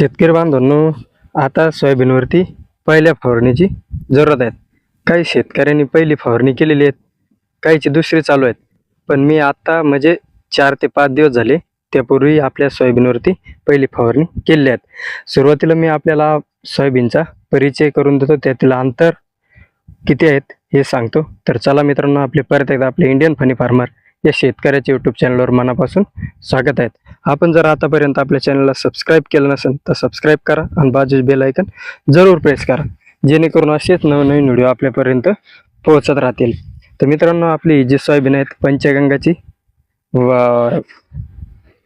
शेतकरी बांधवांनो आता सोयाबीनवरती पहिल्या फवारणीची जरूरत आहे. काही शेतकऱ्यांनी पहिली फवारणी केलेली आहेत काहीची दुसरी चालू आहेत. पण मी आत्ता म्हणजे चार ते पाच दिवस झाले त्यापूर्वी आपल्या सोयाबीनवरती पहिली फवारणी केलेली आहेत. सुरुवातीला मी आपल्याला सोयाबीनचा परिचय करून देतो त्यातील अंतर किती आहेत हे सांगतो. तर चला मित्रांनो आपले परत एकदा आपले इंडियन फनी फार्मर या शेतकऱ्याच्या यूट्यूब चॅनलवर मनापासून स्वागत आहेत आपण जर आतापर्यंत आपल्या चॅनलला सबस्क्राईब केलं नसेल तर सबस्क्राईब करा आणि बाजूच बेल ऐकन जरूर प्रेस करा. जेणेकरून असेच नवनवीन व्हिडिओ आपल्यापर्यंत पोहोचत राहतील. तर मित्रांनो आपली जी सोयाबीन आहेत पंचगंगाची वा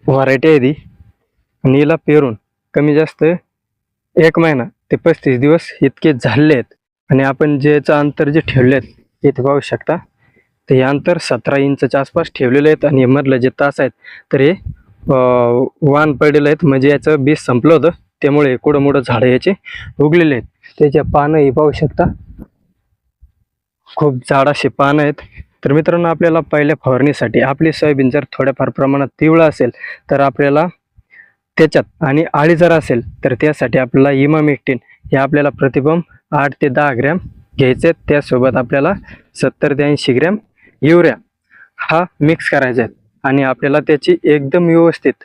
व्हरायटी आहे ती. आणि हिला पेरून कमी जास्त एक महिना ते पस्तीस दिवस इतके झाले आहेत. आणि आपण जे याचं अंतर जे ठेवले आहेत इथे पाहू शकता. तर हे अंतर सतरा इंचच्या आसपास ठेवलेले आहेत आणि मधलं जे तास आहेत तर हे वान वाण आहेत. म्हणजे याचं बीज संपलं होतं. त्यामुळे कुठं मोठं झाडं याचे उगलेले आहेत. त्याच्या पानं हे पाहू शकता. खूप जाड असे पानं आहेत. तर मित्रांनो आपल्याला पहिल्या फवारणीसाठी आपली सोयाबीन जर थोड्याफार प्रमाणात तीव्र असेल तर आपल्याला त्याच्यात आणि आळी जर असेल तर त्यासाठी आपल्याला इमामेक्टिन हे आपल्याला प्रतिबंब आठ ते दहा ग्रॅम घ्यायचे आहेत. त्यासोबत आपल्याला सत्तर ते ऐंशी ग्रॅम युरिया हा मिक्स करायचा आहे. आणि आपल्याला त्याची एकदम व्यवस्थित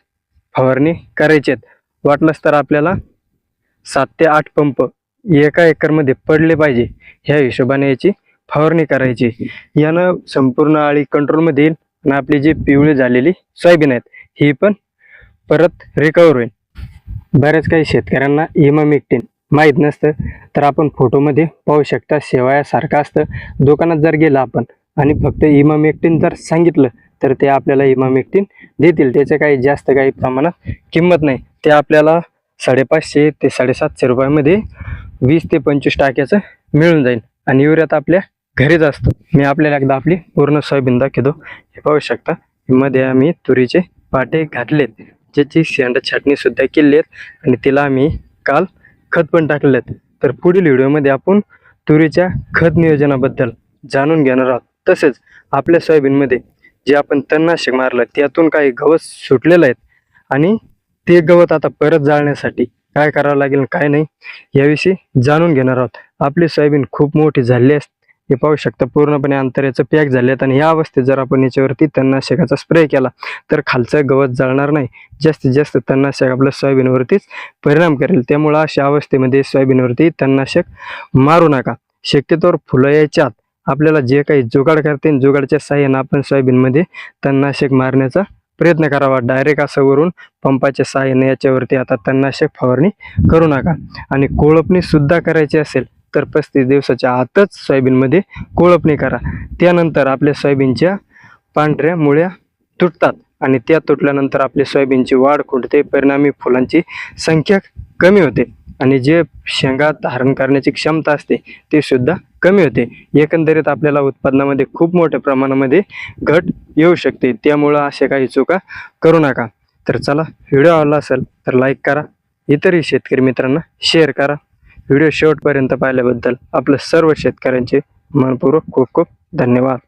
फवारणी करायची आहेत. वाटलंच तर आपल्याला सात ते आठ पंप एका एकरमध्ये पडले पाहिजे ह्या हिशोबाने याची फवारणी करायची. यानं संपूर्ण आळी कंट्रोलमध्ये येईल आणि आपली जी पिवळी झालेली सोयाबीन आहेत ही पण परत रिकवर होईल. बऱ्याच काही शेतकऱ्यांना इमामिक्टिन माहीत नसतं तर आपण फोटोमध्ये पाहू शकता शेवाळ्यासारखं असतं. दुकानात जर गेलं आपण आणि फक्त इमामिक्टिन जर सांगितलं तर ते आपल्याला इमामिक्टिन देतील. त्याचे काही जास्त काही प्रमाणात किंमत नाही. ते आपल्याला साडेपाचशे ते साडेसातशे रुपयामध्ये वीस ते पंचवीस टाक्याचं मिळून जाईल. आणि युरियात आपल्या घरीच असतो. मी आपल्याला एकदा आपली पूर्ण सोयाबीन दाखवतो हे पाहू शकता. मध्ये आम्ही तुरीचे पाटे घातलेत. ज्याची शेंड छाटणी सुद्धा केली आहेत. आणि तिला आम्ही काल खत पण टाकले आहेत तर पुढील व्हिडिओमध्ये आपण तुरीच्या खत नियोजनाबद्दल जाणून घेणार आहोत. तसेच आपल्या सोयाबीनमध्ये जे आपण तणनाशक मारलं त्यातून काही गवत सुटलेलं आहेत. आणि ते गवत आता परत जाळण्यासाठी काय करावं लागेल काय नाही याविषयी जाणून घेणार आहोत. आपली सोयाबीन खूप मोठी झाली असते हे पाहू शकता पूर्णपणे अंतर्याचं पॅक झाले आहेत. आणि या अवस्थेत जर आपण याच्यावरती तणनाशकाचा स्प्रे केला तर खालचं गवत जळणार नाही. जास्तीत जास्त तणनाशक आपल्या सोयाबीनवरतीच परिणाम करेल. त्यामुळं अशा अवस्थेमध्ये सोयाबीनवरती तणनाशक मारू नका. शक्यतोवर फुलं यायच्यात. आपल्याला जे काही जुगाड करते जुगाडच्या साह्यानं आपण सोयाबीनमध्ये तणनाशक मारण्याचा प्रयत्न करावा. डायरेक्ट असं वरून पंपाच्या साह्याने याच्यावरती आता तणनाशक फवारणी करू नका. आणि कोळपणी सुद्धा करायची असेल तर पस्तीस दिवसाच्या आतच सोयाबीनमध्ये कोळपणी करा. त्यानंतर आपल्या सोयाबीनच्या पांढऱ्या मुळ्या तुटतात आणि त्या तुटल्यानंतर आपली सोयाबीनची वाढ खुंटते. परिणामी फुलांची संख्या कमी होते. आणि जे शेंगा धारण करण्याची क्षमता असते ते सुद्धा कमी होते. एकंदरीत आपल्याला उत्पादनामध्ये खूप मोठ्या प्रमाणामध्ये घट येऊ शकते. त्यामुळं अशा काही चुका करू नका. तर चला व्हिडिओ आवडला असेल तर लाईक करा. इतरही शेतकरी मित्रांना शेअर करा. व्हिडिओ शेवटपर्यंत पाहिल्याबद्दल आपलं सर्व शेतकऱ्यांचे मनपूर्वक खूप खूप धन्यवाद.